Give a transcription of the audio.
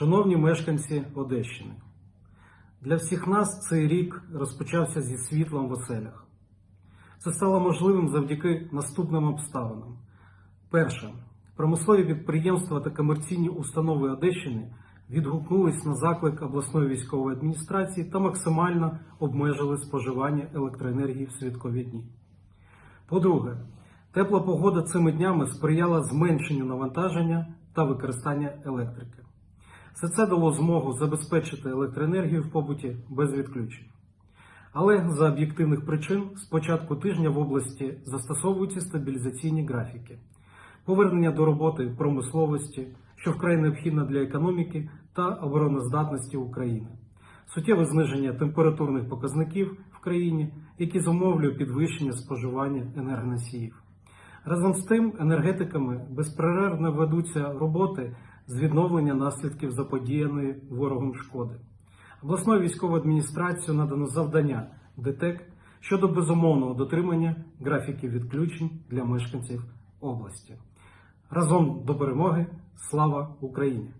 Шановні мешканці Одещини, для всіх нас цей рік розпочався зі світлом в оселях. Це стало можливим завдяки наступним обставинам. Перше, промислові підприємства та комерційні установи Одещини відгукнулись на заклик обласної військової адміністрації та максимально обмежили споживання електроенергії в святкові дні. По-друге, тепла погода цими днями сприяла зменшенню навантаження та використання електрики. Все це дало змогу забезпечити електроенергію в побуті без відключень. Але за об'єктивних причин з початку тижня в області застосовуються стабілізаційні графіки, повернення до роботи промисловості, що вкрай необхідно для економіки та обороноздатності України, суттєве зниження температурних показників в країні, які зумовлюють підвищення споживання енергоносіїв. Разом з тим, енергетиками безперервно ведуться роботи з відновлення наслідків заподіяної ворогом шкоди. Обласною військовою адміністрацією надано завдання ДТЕК щодо безумовного дотримання графіків відключень для мешканців області. Разом до перемоги! Слава Україні!